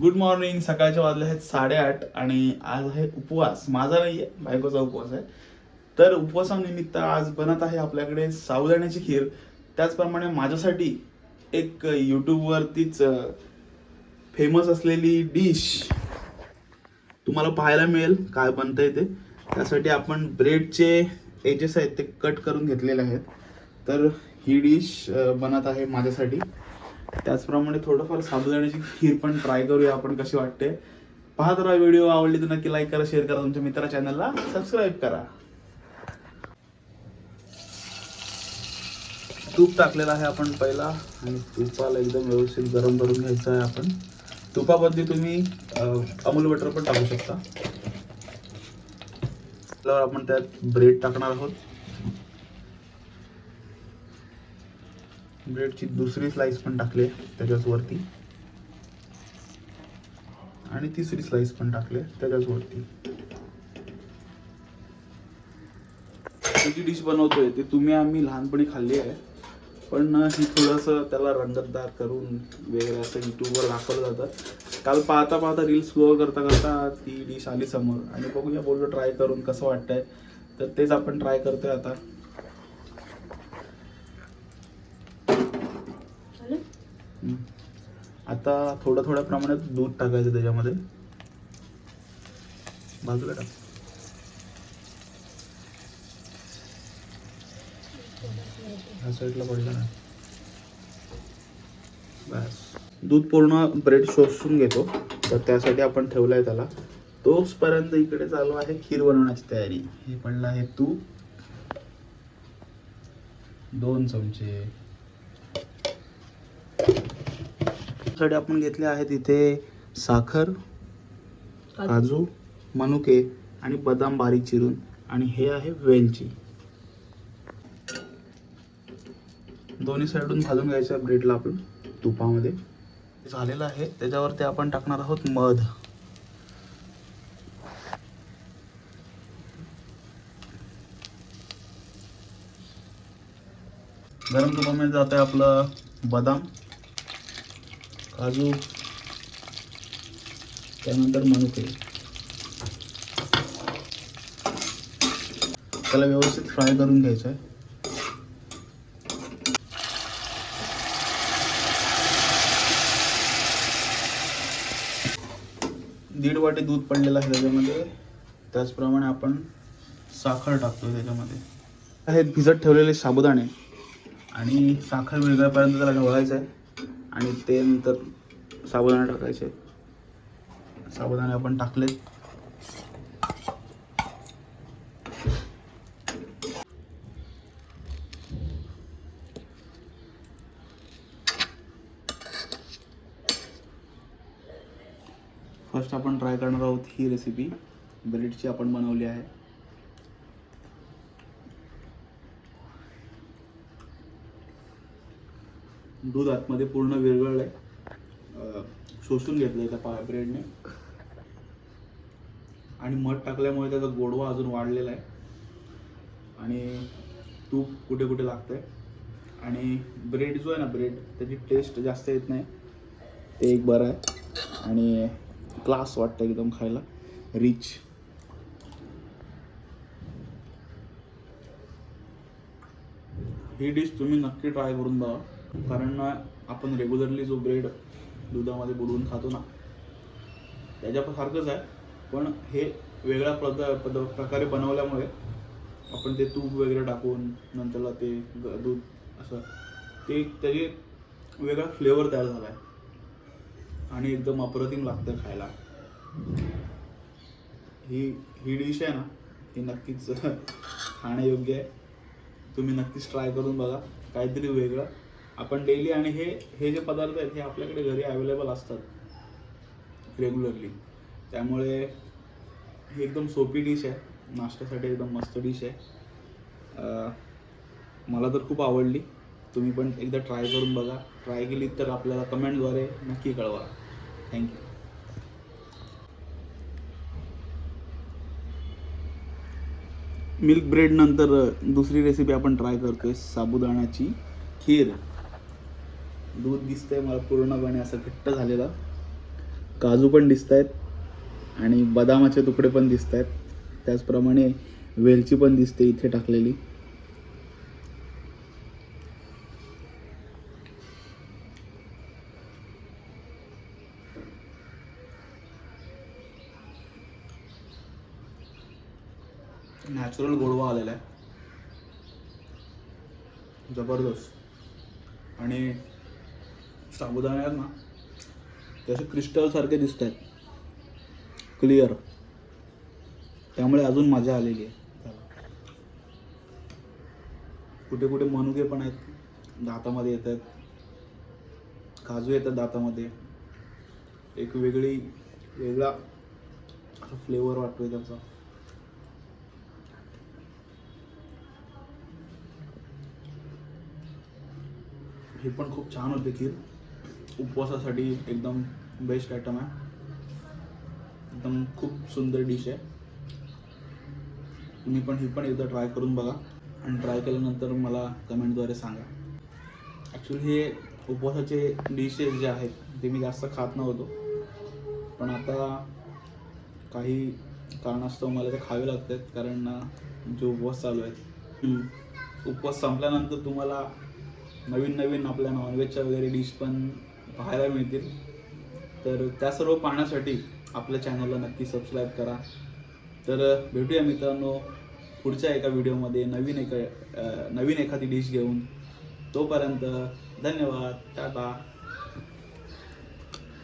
Good morning सकाळच्या वाजले आहेत साडेआठ आणि आज आहे उपवास. माझा नाही आहे बायकोचा उपवास आहे. तर उपवासानिमित्त आज बनत आहे आपल्याकडे साबुदाण्याची खीर. त्याचप्रमाणे माझ्यासाठी एक यूट्यूबवरतीच फेमस असलेली डिश तुम्हाला पाहायला मिळेल काय बनतंय ते. त्यासाठी आपण ब्रेडचे एजेस आहेत ते कट करून घेतलेले आहेत. तर ही डिश बनत आहे माझ्यासाठी. त्याचप्रमाणे थोडंफार साबुदाण्याची खीर पण ट्राय करूया आपण कशी वाटते. पाहत राहा व्हिडिओ आवडली तर नक्की लाईक करा शेअर करा तुमच्या मित्रा चॅनलला सबस्क्राईब करा. तूप टाकलेलं आहे आपण पहिला आणि तुपाला एकदम व्यवस्थित गरम करून घ्यायचं आहे आपण. तुपामध्ये तुम्ही अमूल बटर पण टाकू शकता. त्यावर आपण त्यात ब्रेड टाकणार आहोत. ब्रेडची दुसरी स्लाईस पण टाकली त्याच्याच वरती आणि तिसरी स्लाईस पण टाकले त्याच्याच वरती जी डिश बनवतोय ते तुम्ही आम्ही लहानपणी खाल्ली आहे. पण ही थोडंसं त्याला रंगतदार करून वेगळं असं युट्यूबवर दाखवलं जातं. काल पाहता पाहता रील स्क्रोल करता करता ती डिश आली समोर. आणि बघूया बोललो ट्राय करून कसं वाटतंय. तर तेच आपण ट्राय करतोय आता. आता थोडं थोड्या प्रमाणात दूध टाकायचं त्याच्यामध्ये. बाजूला टाक. ह्या साईडला पडलं ना. बस. दूध पूर्ण ब्रेड शोषून घेतो. तर त्यासाठी आपण ठेवलाय त्याला. तोचपर्यंत इकडे चालू आहे खीर बनवण्याची तयारी. हे पडलं आहे तूप. दोन चमचे. साठी आपण घेतले आहेत इथे. साखर काजू. मनुके आणि बदाम बारीक चिरून. आणि हे आहे वेलची. दोन्ही साईडून भाजून घ्यायचं ब्रेडला आपण तुपामध्ये. झालेलं आहे. त्याच्यावरती आपण टाकणार आहोत मध. गरम तुपामध्ये जात आहे आपलं बदाम. काजू त्यानंतर मनुके. त्याला व्यवस्थित फ्राय करून घ्यायचं आहे दीड वाटी दूध पडलेलं आहे त्याच्यामध्ये. त्याचप्रमाणे आपण साखर टाकतो त्याच्यामध्ये. हे भिजत ठेवलेले साबुदाणे. आणि साखर विरघळपर्यंत त्याला ढवळायचं आहे आणि ते नंतर साबुदाणे टाकायचे. साबुदाणे आपण टाकले फर्स्ट आपण ट्राय करणार आहोत ही रेसिपी ब्रेडची आपण बनवली आहे. दूध आतमध्ये पूर्ण विरघळलंय. आहे शोषून घेतलंय त्या पा ब्रेडने. आणि मध टाकल्यामुळे त्याचा गोडवा अजून वाढलेला आहे. आणि तूप कुठे कुठे लागतंय. आणि ब्रेड जो आहे ना ब्रेड त्याची टेस्ट जास्त येत नाही. ते एक बरं आहे. आणि क्लास वाटतं एकदम खायला. रिच ही डिश तुम्ही नक्की ट्राय करून बघा. कारण आपण रेग्युलरली जो ब्रेड दुधामध्ये बुडवून खातो ना त्याच्यासारखंच आहे. पण हे वेगळ्या पद पद प्रकारे बनवल्यामुळे आपण ते तूप वगैरे टाकून नंतरला ते ग- दूध असं ते त्याचे वेगळा फ्लेवर तयार झाला आहे आणि एकदम अप्रतिम लागतं खायला. ही ही डिश आहे ना ही नक्कीच खाण्यायोग्य आहे. तुम्ही नक्कीच ट्राय करून बघा. काहीतरी वेगळं. आपण डेली आणि हे हे जे पदार्थ आहेत हे आपल्याकडे घरी अवेलेबल असतात. रेग्युलरली त्यामुळे ही एकदम सोपी डिश आहे. नाश्त्यासाठी एकदम मस्त डिश आहे. मला तर खूप आवडली. तुम्ही पण एकदा ट्राय करून बघा. ट्राय केली तर आपल्याला कमेंटद्वारे नक्की कळवा. थँक्यू मिल्क ब्रेड नंतर दुसरी रेसिपी आपण ट्राय करतोय साबुदाण्याची खीर. दूध दिसतंय मला पूर्णपणे असं घट्ट झालेलं. काजू पण दिसत आहेत आणि बदामाचे तुकडे पण दिसत आहेत त्याचप्रमाणे वेलची पण दिसते इथे टाकलेली. नॅचरल गोडवा आलेला आहे. जबरदस्त. आणि साबुदाणे आहेत ना ते असे क्रिस्टलसारखे दिसत आहेत. क्लिअर त्यामुळे अजून मजा आलेली आहे. कुठे कुठे मनुके पण आहेत दातामध्ये येत आहेत. काजू येतात दातामध्ये. एक वेगळी वेगळा असा फ्लेवर वाटतोय त्याचा. हे पण खूप छान होते खीर. उपवासासाठी एकदम बेस्ट आयटम आहे. एकदम खूप सुंदर डिश आहे. तुम्ही पण ही पण एकदा ट्राय करून बघा. आणि ट्राय केल्यानंतर मला कमेंटद्वारे सांगा. ॲक्च्युली हे उपवासाचे डिशेस जे आहेत ते मी जास्त खात नव्हतो. पण आता काही कारणास्तव मला ते खावे लागतात. कारण जे उपवास चालू आहेत. उपवास संपल्यानंतर तुम्हाला नवीन नवीन आपल्या नॉनव्हेजच्या वगैरे डिश पण पाहायला मिळतील. तर त्या सर्व पाहण्यासाठी आपल्या चॅनलला नक्की सबस्क्राईब करा. तर भेटूया मित्रांनो पुढच्या एका व्हिडिओमध्ये नवीन एका नवीन एखादी डिश घेऊन. तोपर्यंत धन्यवाद. टाटा.